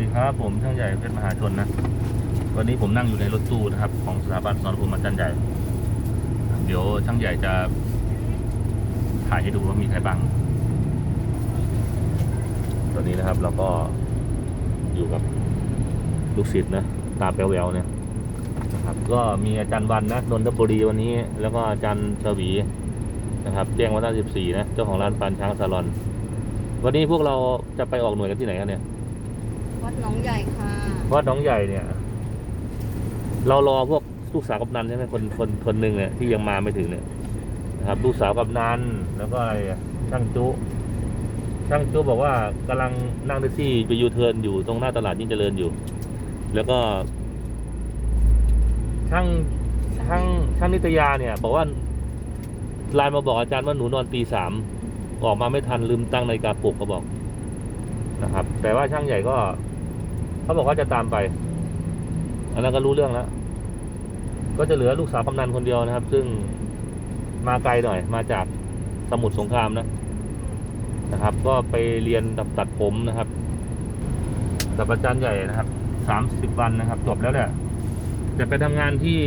ดีครับผมช่างใหญ่เพชรมหาชนนะวันนี้ผมนั่งอยู่ในรถตู้นะครับ ของสถาบันสอนภูมิอาจารย์ใหญ่ เดี๋ยวช่างใหญ่จะถ่ายให้ดูว่ามีใครบ้างตอนนี้นะครับเราก็อยู่กับลูกศิษย์นะตาแปวแววเนี่ยนะครับ ก็มีอาจารย์วันนะนนทบุรีวันนี้ แล้วก็อาจารย์ชวีนะครับแจ้งวัฒนสิบสี่นะเจ้าของร้านปานช้างซาลอน วันนี้พวกเราจะไปออกหน่วยกันที่ไหนกันเนี่ย วัดหนองใหญ่ค่ะวัดหน้องใหญ่เนี่ย เรารอพวกลูกสาวกำนันใช่ไหมคนคนคนหนึ่งเนี่ยที่ยังมาไม่ถึงเนี่ยนะครับ ลูกสาวกำนันแล้วก็ไอะช่างจุช่างจุบอกว่ากำลังนั่งแท็กซี่ไปยูเทิร์นอยู่ตรงหน้าตลาดยิ่งเจริญอยู่ แล้วก็ ช่างช่างช่างนิตยาเนี่ย บอกว่าไลน์มาบอกอาจารย์ว่าหนูนอนตีสามออกมาไม่ทันลืมตั้งนาฬิกาปลุกเขาบอกนะครับ แต่ว่าช่างใหญ่ก็ เขาบอกว่าจะตามไป อันนั้นก็รู้เรื่องแล้ว ก็จะเหลือลูกสาวกำนันคนเดียวนะครับ ซึ่งมาไกลหน่อย มาจากสมุทรสงครามนะนะครับ ก็ไปเรียนตัดตัดผมนะครับตัดประจันใหญ่นะครับสามสิบวันนะครับจบแล้วแหละจะไปทำงานที่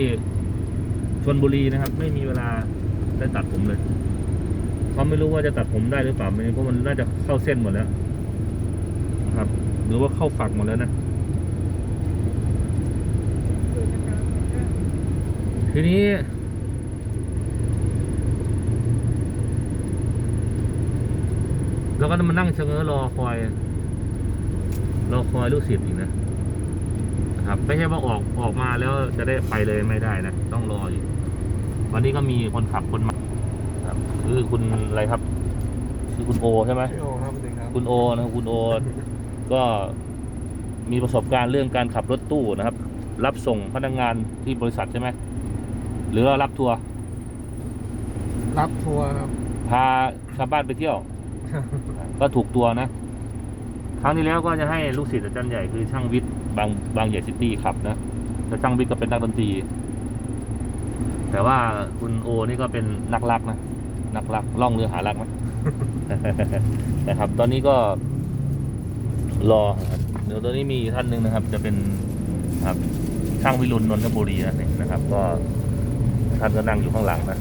ชนบุรีนะครับ ไม่มีเวลาได้ตัดผมเลยเขาไม่รู้ว่าจะตัดผมได้หรือเปล่าเพราะมันน่าจะเข้าเส้นหมดแล้วนะครับ หรือว่าเข้าฝักหมดแล้วนะ ทีนี้เราก็ต้องมานั่งเชงเง้อรอคอย รอคอยลูกศิษย์อีกนะนะครับ ไม่ใช่ว่าออกออกมาแล้วจะได้ไปเลยไม่ได้นะ ต้องรออีก วันนี้ก็มีคนขับคนมาครับคือคุณอะไรครับ คือคุณโอใช่ไหมพี่โอครับสวัสดีครับคุณโอนะครับคุณโอ ก็มีประสบการณ์เรื่องการขับรถตู้นะครับ รับส่งพนักงานที่บริษัทใช่ไหม หรือว่ารับทัวร์รับทัวร์ครับ พาชาวบ้านไปเที่ยว ก็ถูกตัวนะ ครั้งที่แล้วก็จะให้ลูกศิษย์อาจารย์ใหญ่คือช่างวิทย์บางบางใหญ่ซิตี้ขับนะแล้วช่างวิทย์ก็เป็นนักดนตรี แต่ว่าคุณโอนี่ก็เป็นนักรักนะนักรักล่องเรือหารักนะนะครับ ตอนนี้ก็รอครับเดี๋ยวตอนนี้มีท่านหนึ่งนะครับ จะเป็นครับช่างวิรุณนนทบุรีนะเนี่ยนะครับ ก็ ท่านก็นั่งอยู่ข้างหลังนะ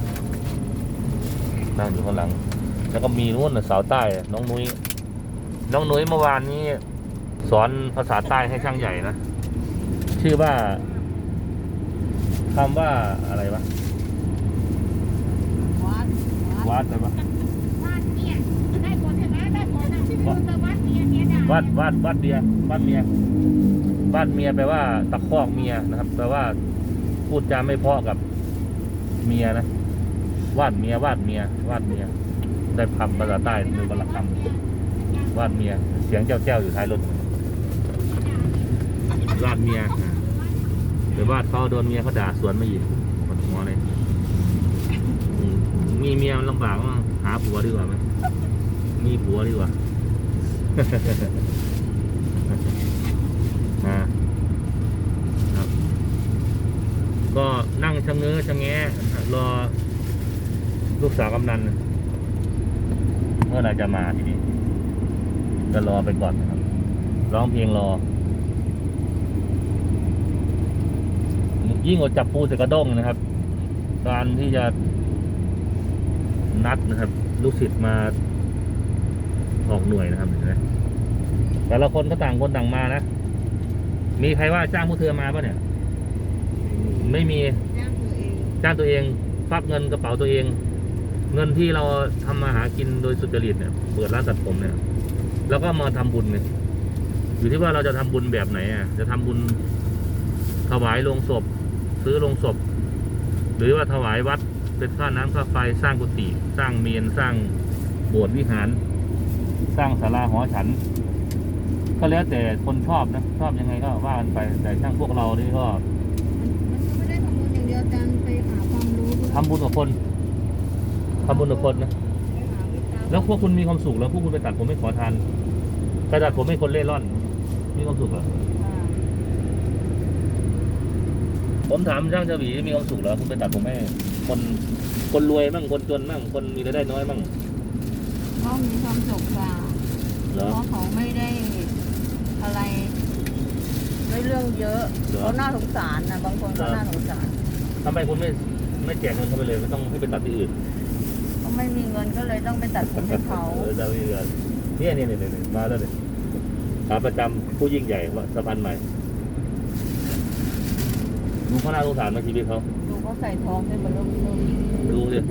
นั่งอยู่ข้างหลัง แล้วก็มีนู่นน่ะสาวใต้ น้องนุ้ย น้องนุ้ยเมื่อวานนี้ สอนภาษาใต้ให้ช่างใหญ่นะ ชื่อว่าคำว่าอะไรวะ วัดวัดอะไรวะ วัดเนี่ยได้ผลใช่ไหมได้ผลนะที่คุณจะวัดเนี่ยเนี่ยได้วัดวัดวัดเมียวัดเมียวัดเมียแปลว่าตะคอกเมียนะครับ แปลว่าพูดจาไม่เพราะกับ เมียนะวาดเมียวาดเมียวาดเมีย ได้คำภาษาใต้หนึ่งวันละคำวาดเมีย เสียงแจ้วๆอยู่ท้ายรถวาดเมียหรือวาดเขาโดนเมียเขาด่าสวนมาอีกปวดหัวเลยมีเมียมันลำบากมั้งหาผัวดีกว่าไหมมีผัวดีกว่าก็นั่งชะเง้อชะแง รอลูกสาวกำนัน เมื่อไหรจะมาทีนี้ก็รอไปก่อนนะครับ ร้องเพลงรอ ยิ่งกว่าจับปูใส่กระด้งนะครับ การที่จะนัดนะครับ ลูกศิษย์มาออกหน่วยนะครับเห็นไหมแต่ละคนก็ต่างคนต่างมานะ มีใครว่าจ้างพวกเธอมาปะเนี่ย ไม่มีย่างตัวเอง จ้างตัวเองฟักเงินกระเป๋าตัวเอง เงินที่เราทำมาหากินโดยสุจริตเนี่ยเปิดร้านตัดผมเนี่ย แล้วก็มาทำบุญเนี่ยอยู่ที่ว่าเราจะทำบุญแบบไหนอะจะทำบุญถวายโลงศพ ซื้อโลงศพ หรือว่าถวายวัดเป็นค่าน้ำค่าไฟสร้างกุฏิสร้างเมนสร้างโบสถ์วิหาร สร้างศาลาหอฉัน ก็แล้วแต่คนชอบนะ ชอบยังไงก็ว่ากันไปแต่ช่างพวกเรานี่ก็ ทำบุญกับคนทำบุญกับคนนะไปหาวิชาแล้วพวกคุณมีความสุขแล้วพวกคุณไปตัดผมไม่ขอทานไปตัดผมให้คนเล่ร่อน มีความสุขเหรออ่าผมถามช่างเฉวีมีความสุขเหรอคุณไปตัดผมให้คนคนรวยมั่งคนจนมั่งคนมีรายได้น้อยมั่งเขามีความสุขค่ะเหรอเพราะเขาไม่ได้อะไรเรื่องเยอะเหรอเขาน่าสงสารนะบางคนเขาน่าสงสารทำไมคุณไม่ ไม่แจกเงินเขาไปเลยไม่ต้องให้ไปตัดที่อื่นเขาไม่มีเงินก็เลยต้องไปตัดผมให้เขาเออจะมีเงินเนี่ยเนี่ยเนี่ยเนี่ยมาแล้วเนี่ยขาประจำผู้ยิ่งใหญ่ว่าสะพานใหม่ดูเขาน่าสงสารมาชีวิตเขาดูเขาใส่ทองให้มันลุ่มลุ่มดูเลย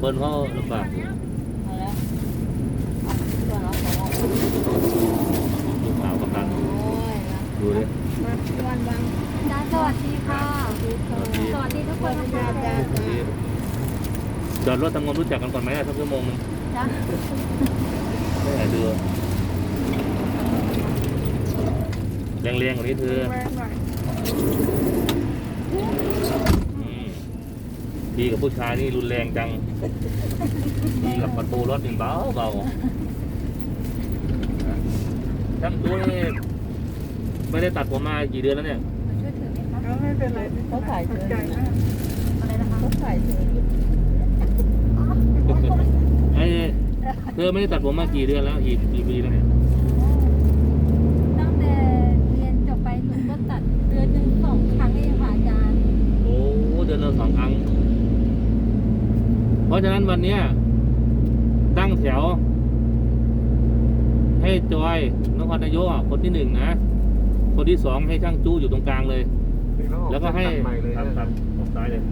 คนเขาลำบากอยู่ มาแล้วเอาตัวเราของเรา ลูกสาวประกัน โอ้ยนะ ดูดิ มาวันบาง จ้าสวัสดีค่ะ สวัสดี สวัสดีทุกคนนะ จ้า คะ จ้า จอดรถทำงานรู้จักกันก่อนไหมอะสักชั่วโมงนึงจ้าไม่ไหนดูแรงๆกว่านี้เธออืมพี่กับผู้ชายนี่รุนแรงจังพี่กับประตูรถนี่เบาเบาช่างตัวนี่ไม่ได้ตัดผมมากี่เดือนแล้วเนี่ยช่วยถือไหมคะเขาไม่เป็นไรเขาขายเธออยู่นะอะไรนะคะเขาขายเธอ อยู่ไอ้เธอไม่ได้ตัดผมมากี่เดือนแล้วกี่กี่ปีแล้วเนี่ยตั้งแต่เรียนจบไปหนูก็ตัดเดือนหนึ่งสองครั้งเองค่ะอาจารย์โอ้เดือนละสองครั้ง เพราะฉะนั้นวันเนี้ยตั้งแถว ให้จอยนครนายกอะคนที่หนึ่งนะคนที่สองให้ช่างจู้อยู่ตรงกลางเลย แล้วก็ให้ ตัดใหม่เลยครับนะครับออกซ้ายเลย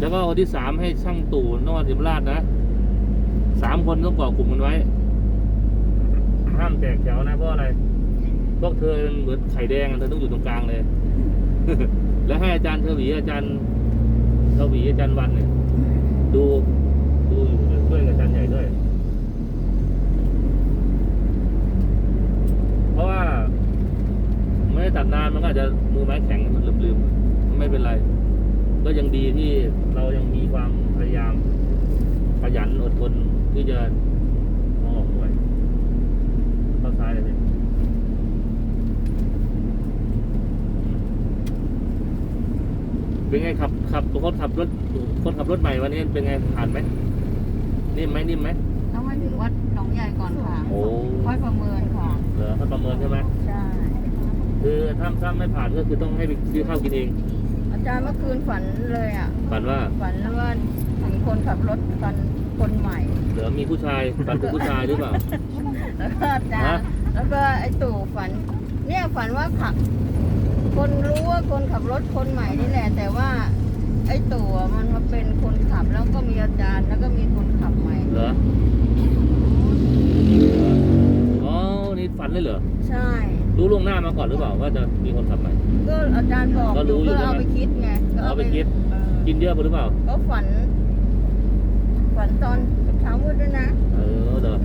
แล้วก็คนที่สามให้ช่างตู่นครศรีธรรมราชนะ สามคนต้องเกาะกลุ่มกันไว้ ห้ามแตกแถวนะเพราะอะไรพวกเธอเหมือนไข่แดงเธอต้องอยู่ตรงกลางเลย แล้วให้อาจารย์เทวีอาจารย์เทวีอาจารย์วันเนี่ยดูดูอยู่ด้วยกับอาจารย์ใหญ่ด้วย เพราะว่าไม่ได้ตัดนานมันก็อาจจะมือไม้แข็งมันลืมๆไม่เป็นไร ก็ยังดีที่เรายังมีความพยายามขยันอดทน ที่จะเอาออกด้วยเข้าซ้ายเลยเนี่ยเป็นไงขับขับคนขับรถคนขับรถใหม่วันนี้เป็นไงผ่านไหมนิ่มไหมนิ่มไหมต้องมาถึงวัดหนองใหญ่ก่อนค่ะโอ้ค่อยประเมินค่ะเหรอเขาประเมินใช่ไหมใช่คือถ้าถ้าไม่ผ่านก็คือต้องให้ไปซื้อข้าวกินเอง อาจารย์เมื่อคืนฝันเลยอะฝันว่าฝันว่าถึงคนขับรถคัน คนใหม่เหลือมีผู้ชายฝันถึงผู้ชายหรือเปล่า แล้วก็อาจารฮะย์แล้วก็ไอ้ตู่ฝัน เนี่ยฝันว่าขับ คนรู้ว่าคนขับรถคนใหม่นี่แหละ แต่ว่า ไอ้ตู่อะมันมาเป็นคนขับแล้วก็มีอาจารย์แล้วก็มีคนขับใหม่ เหรออ๋อนี่ฝันเลยเหรอ ใช่ รู้ล่วงหน้ามาก่อนหรือเปล่าว่าจะมีคนขับใหม่ ก็อาจารย์บอกก็รู้อยู่ก็ใช่เอาไหมไปคิดไงก็เอาไปคิด เออกินเยอะไปหรือเปล่า ก็ฝัน ฝันตอนเช้ามืดด้วยนะเออเดี๋ยว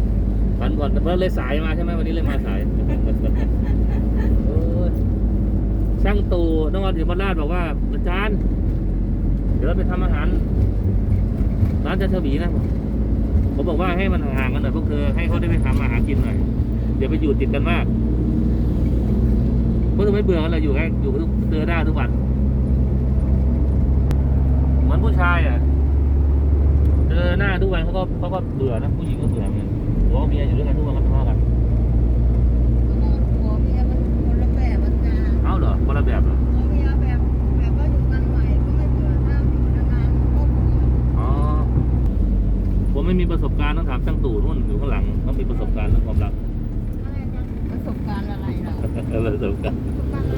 ฝันก่อนเพราะเลยสายมาใช่ไหมวันนี้เลยมาสายโอ้ยช่างตู่นครศรีธรรมราชบอกว่าอาจารย์ เดี๋ยวเราไปทำอาหารร้านจันทบีนะผมบอกว่าให้มันห่างๆกันหน่อยพวกเธอให้เขาได้ไปทำอาหารกินหน่อยเดี๋ยวไปอยู่ติดกันมากพวกเธอไม่เบื่อกันเลยอยู่แค่อยู่ทุกเจอหน้าทุกวันเหมือนผู้ชายอะ เจอหน้าทุกวันเขาก็เขาก็เบื่อนะผู้หญิงก็เบื่อเหมือนกันหัวเมียอยู่ด้วยกันทุกวันก็ทะเลาะกันผัวเมียมันคนละแบบอาจารย์เอ้าเหรอคนละแบบเหรอผัวเมียแบบแบบว่าอยู่กันใหม่ก็ไม่เบื่อถ้าอยู่นานๆก็เบื่ออ๋อผมไม่มีประสบการณ์ต้องถามช่างตู่นู่นอยู่ข้างหลังเขามีประสบการณ์เรื่องความรักอะไรอาจารย์ประสบการณ์อะไรเราเออประสบการณ์ประสบการณ์อะไร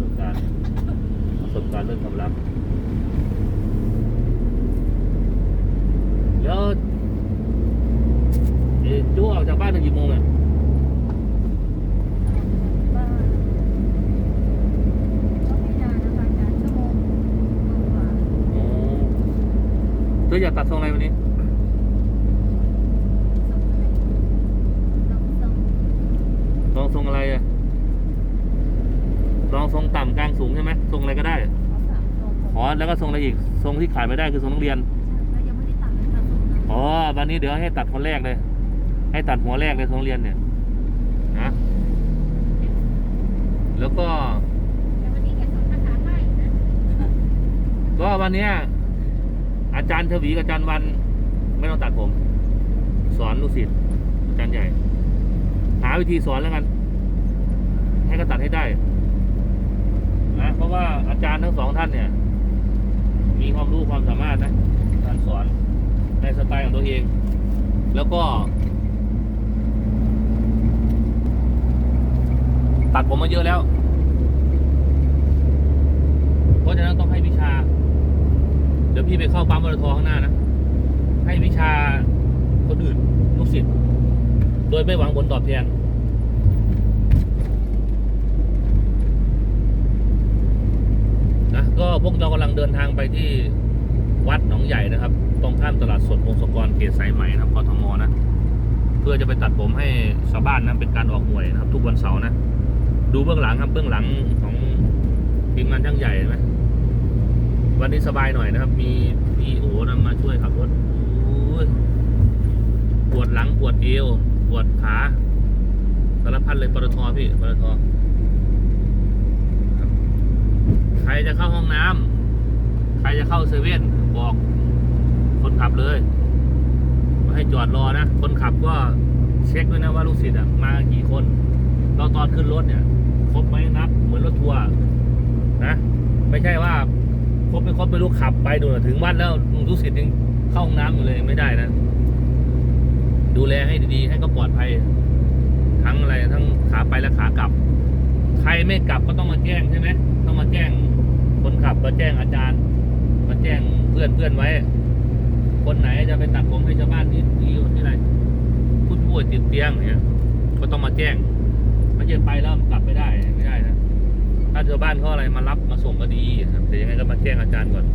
ประสบการณ์ประสบการณ์เรื่องความรัก แล้วเอ่อจู้ออกจากบ้านตั้งกี่โมงอะว่าก็ไม่นานนะคะอาจารย์ชั่วโมงกว่าโอ้เธออยากตัดทรงอะไรวันนี้ส่งอะไรส่งส่งลองทรงอะไรอะ ลองทรงต่ำกลางสูงใช่ไหมทรงอะไรก็ได้เอาสามส่งอ๋อแล้วก็ทรงอะไรอีก ทรงที่ขายไม่ได้คือทรงนักเรียน อ๋อวันนี้เดี๋ยวให้ตัดคนแรกเลย ให้ตัดหัวแรกเลยทรงนักเรียนเนี่ยนะแล้วก็แต่วันนี้แกสอนภาษาใต้อยู่นะก็วันเนี้ยอาจารย์ทวีกับอาจารย์วัน ไม่ต้องตัดผม สอนลูกศิษย์อาจารย์ใหญ่ หาวิธีสอนแล้วกัน ให้ก็ตัดให้ได้นะเพราะว่าอาจารย์ทั้งสองท่านเนี่ย มีความรู้ความสามารถนะการสอน ในสไตล์ของตัวเอง แล้วก็ ตัดผมมาเยอะแล้ว เพราะฉะนั้นต้องให้วิชา เดี๋ยวพี่ไปเข้าปั๊มปตทข้างหน้านะ ให้วิชาคนอื่นลูกศิษย์โดยไม่หวังผลตอบแทนนะก็พวกเรากำลังเดินทางไปที่ วัดหนองใหญ่นะครับ ตรงข้ามตลาดสดวงศกรเขตสายใหม่นะครับกทมนะ เพื่อจะไปตัดผมให้ชาวบ้านนะเป็นการออกหน่วยนะครับ ทุกวันเสาร์นะ ดูเบื้องหลังครับเบื้องหลังของทีมงานช่างใหญ่นไหมวันนี้สบายหน่อยนะครับ มีพี่โอนะมาช่วยขับรถปวดหลังปวดเอวปวดขาสารพัดเลยปตทพี่ปตทใครจะเข้าห้องน้ำใครจะเข้าเซเว่น บอกคนขับเลยไม่ให้จอดรอนะ คนขับก็เช็คด้วยนะว่าลูกศิษย์มากี่คนตอนตอนขึ้นรถเนี่ย ครบไหมนับ เหมือนรถทัวร์นะ ไม่ใช่ว่าครบไม่ครบไม่รู้ขับไปดูถึงวัดแล้วลูกศิษย์ยังเข้าห้องน้ำอยู่เลยไม่ได้นะ ดูแลให้ดีๆ ให้ก็ปลอดภัย ทั้งอะไรทั้งขาไปและขากลับ ใครไม่กลับก็ต้องมาแจ้งใช่ไหมต้องมาแจ้งคนขับมาแจ้งอาจารย์ มาแจ้ง เพื่อนเพื่อนไว้ คนไหนจะไปตัดผมให้ชาวบ้านที่ที่อยู่ที่ไหนผู้ป่วยติดเตียงเนี่ยก็ต้องมาแจ้งไม่ใช่ไปแล้วกลับไม่ได้ไม่ได้นะถ้าชาวบ้านเขาอะไรมารับมาส่งก็ดีครับแต่ยังไงก็มาแจ้งอาจารย์ก่อน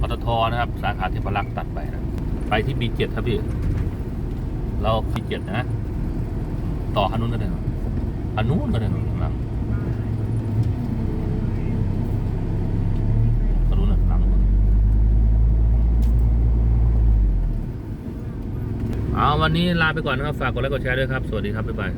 ปตทนะครับ สาขาเทพรักษ์ตัดไปนะ ไปที่ B7 ครับพี่ เรา B7 นะ ต่อคันนู้นก็ได้คันนู้นก็ได้หลังคันนู้นนะหลังเอาวันนี้ลาไปก่อนนะครับ ฝากกดไลค์กดแชร์ด้วยครับ สวัสดีครับ บ๊ายบาย